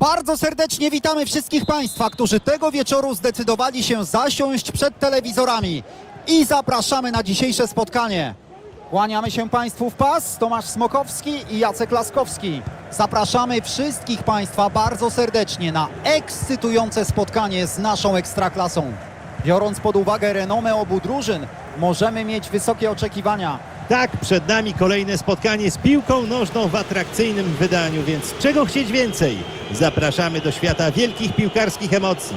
Bardzo serdecznie witamy wszystkich Państwa, którzy tego wieczoru zdecydowali się zasiąść przed telewizorami i zapraszamy na dzisiejsze spotkanie. Kłaniamy się Państwu w pas, Tomasz Smokowski i Jacek Laskowski. Zapraszamy wszystkich Państwa bardzo serdecznie na ekscytujące spotkanie z naszą Ekstraklasą. Biorąc pod uwagę renomę obu drużyn, możemy mieć wysokie oczekiwania. Tak, przed nami kolejne spotkanie z piłką nożną w atrakcyjnym wydaniu, więc czego chcieć więcej? Zapraszamy do świata wielkich piłkarskich emocji.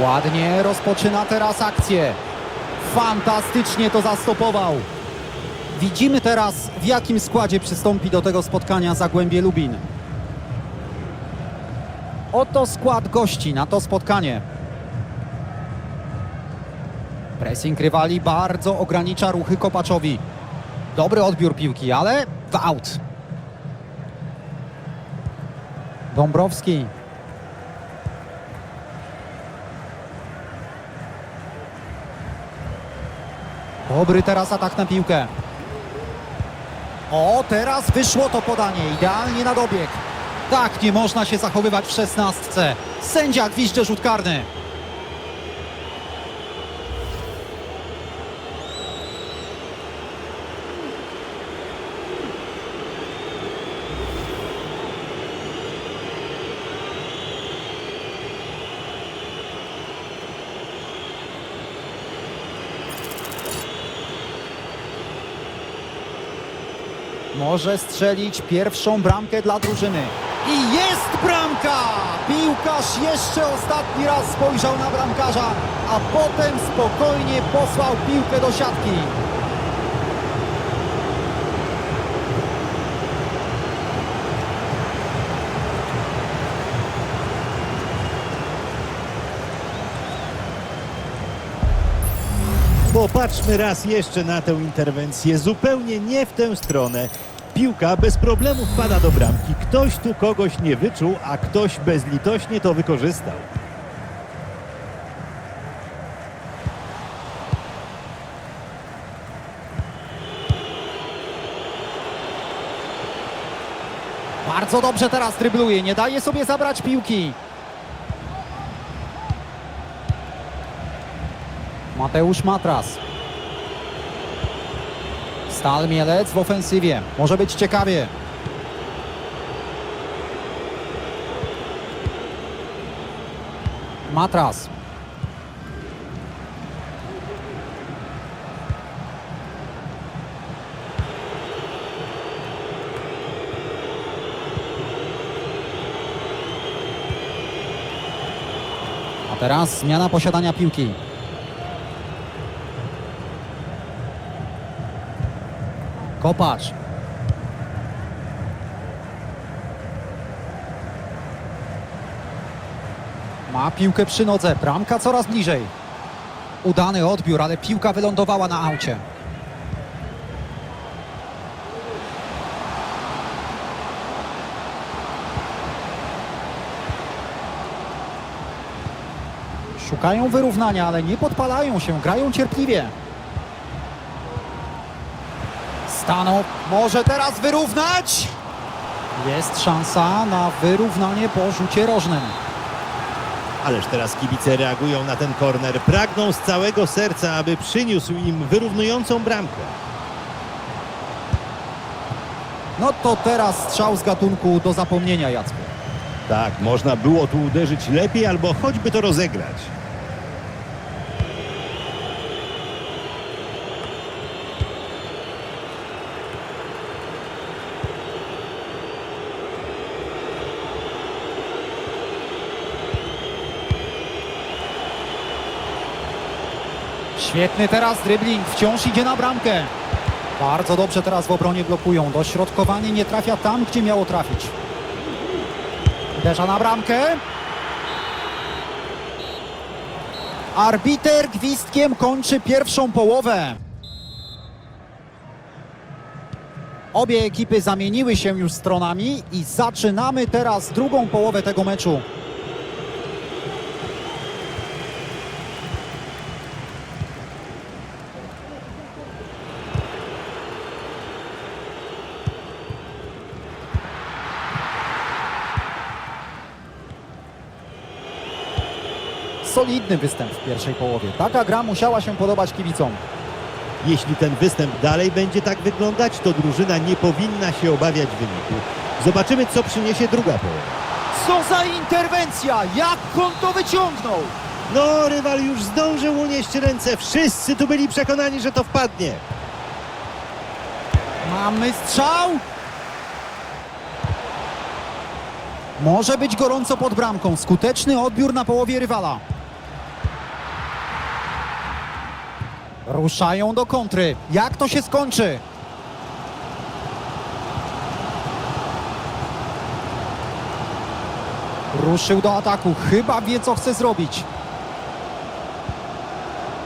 Ładnie rozpoczyna teraz akcję. Fantastycznie to zastopował. Widzimy teraz, w jakim składzie przystąpi do tego spotkania Zagłębie Lubin. Oto skład gości na to spotkanie. Pressing rywali bardzo ogranicza ruchy Kopaczowi. Dobry odbiór piłki, ale w aut. Dąbrowski. Dobry teraz atak na piłkę. O, teraz wyszło to podanie, idealnie na dobieg. Tak nie można się zachowywać w szesnastce. Sędzia gwizdże rzut karny. Może strzelić pierwszą bramkę dla drużyny. I jest bramka! Piłkarz jeszcze ostatni raz spojrzał na bramkarza, a potem spokojnie posłał piłkę do siatki. Popatrzmy raz jeszcze na tę interwencję, zupełnie nie w tę stronę. Piłka bez problemu wpada do bramki. Ktoś tu kogoś nie wyczuł, a ktoś bezlitośnie to wykorzystał. Bardzo dobrze teraz drybluje, nie daje sobie zabrać piłki. Mateusz Matras. Stal Mielec w ofensywie. Może być ciekawie. Matras. A teraz zmiana posiadania piłki. Kopacz. Ma piłkę przy nodze. Bramka coraz bliżej. Udany odbiór, ale piłka wylądowała na aucie. Szukają wyrównania, ale nie podpalają się, grają cierpliwie. Stano może teraz wyrównać. Jest szansa na wyrównanie po rzucie rożnym. Ależ teraz kibice reagują na ten korner. Pragną z całego serca, aby przyniósł im wyrównującą bramkę. No to teraz strzał z gatunku do zapomnienia, Jacku. Tak, można było tu uderzyć lepiej albo choćby to rozegrać. Świetny teraz dribbling, wciąż idzie na bramkę. Bardzo dobrze teraz w obronie blokują. Dośrodkowanie nie trafia tam, gdzie miało trafić. Uderza na bramkę. Arbiter gwizdkiem kończy pierwszą połowę. Obie ekipy zamieniły się już stronami i zaczynamy teraz drugą połowę tego meczu. Solidny występ w pierwszej połowie. Taka gra musiała się podobać kibicom. Jeśli ten występ dalej będzie tak wyglądać, to drużyna nie powinna się obawiać wyniku. Zobaczymy, co przyniesie druga połowa. Co za interwencja! Jak on to wyciągnął? No, rywal już zdążył unieść ręce. Wszyscy tu byli przekonani, że to wpadnie. Mamy strzał! Może być gorąco pod bramką. Skuteczny odbiór na połowie rywala. Ruszają do kontry. Jak to się skończy? Ruszył do ataku. Chyba wie, co chce zrobić.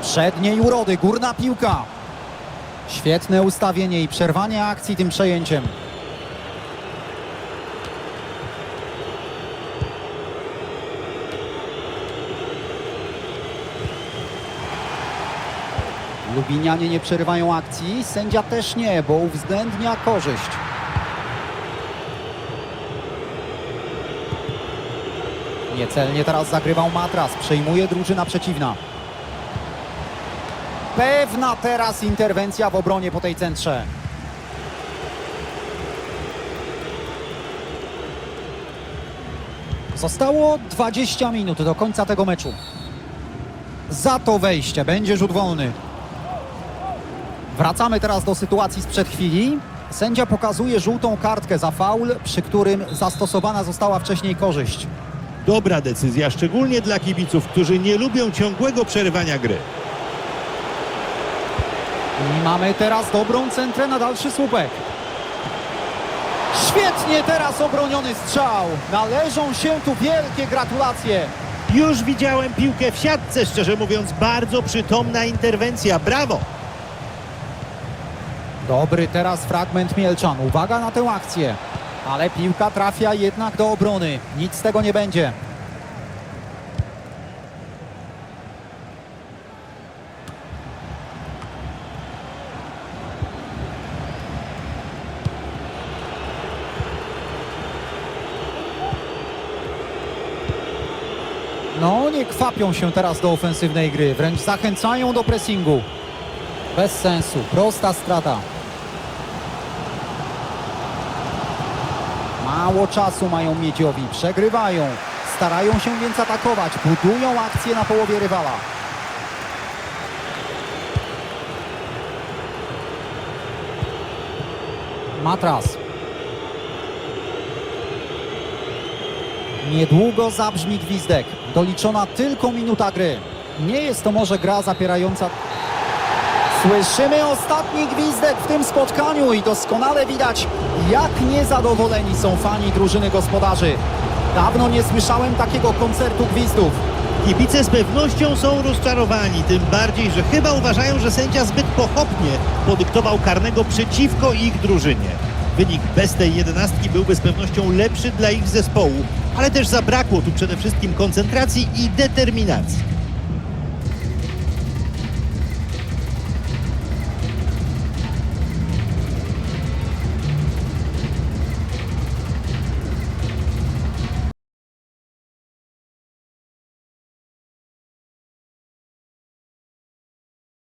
Przedniej urody. Górna piłka. Świetne ustawienie i przerwanie akcji tym przejęciem. Lubinianie nie przerywają akcji, sędzia też nie, bo uwzględnia korzyść. Niecelnie teraz zagrywał matras, przejmuje drużyna przeciwna. Pewna teraz interwencja w obronie po tej centrze. Zostało 20 minut do końca tego meczu. Za to wejście będzie rzut wolny. Wracamy teraz do sytuacji sprzed chwili. Sędzia pokazuje żółtą kartkę za faul, przy którym zastosowana została wcześniej korzyść. Dobra decyzja, szczególnie dla kibiców, którzy nie lubią ciągłego przerywania gry. I mamy teraz dobrą centrę na dalszy słupek. Świetnie teraz obroniony strzał. Należą się tu wielkie gratulacje. Już widziałem piłkę w siatce, szczerze mówiąc, bardzo przytomna interwencja. Brawo! Dobry teraz fragment Mielczan. Uwaga na tę akcję. Ale piłka trafia jednak do obrony. Nic z tego nie będzie. No, nie kwapią się teraz do ofensywnej gry. Wręcz zachęcają do pressingu. Bez sensu. Prosta strata. Mało czasu mają miedziowi, przegrywają, starają się więc atakować, budują akcję na połowie rywala. Matras. Niedługo zabrzmi gwizdek. Doliczona tylko minuta gry. Nie jest to może gra zapierająca Słyszymy ostatni gwizdek w tym spotkaniu i doskonale widać, jak niezadowoleni są fani drużyny gospodarzy. Dawno nie słyszałem takiego koncertu gwizdów. Kibice z pewnością są rozczarowani, tym bardziej, że chyba uważają, że sędzia zbyt pochopnie podyktował karnego przeciwko ich drużynie. Wynik bez tej jedenastki byłby z pewnością lepszy dla ich zespołu, ale też zabrakło tu przede wszystkim koncentracji i determinacji.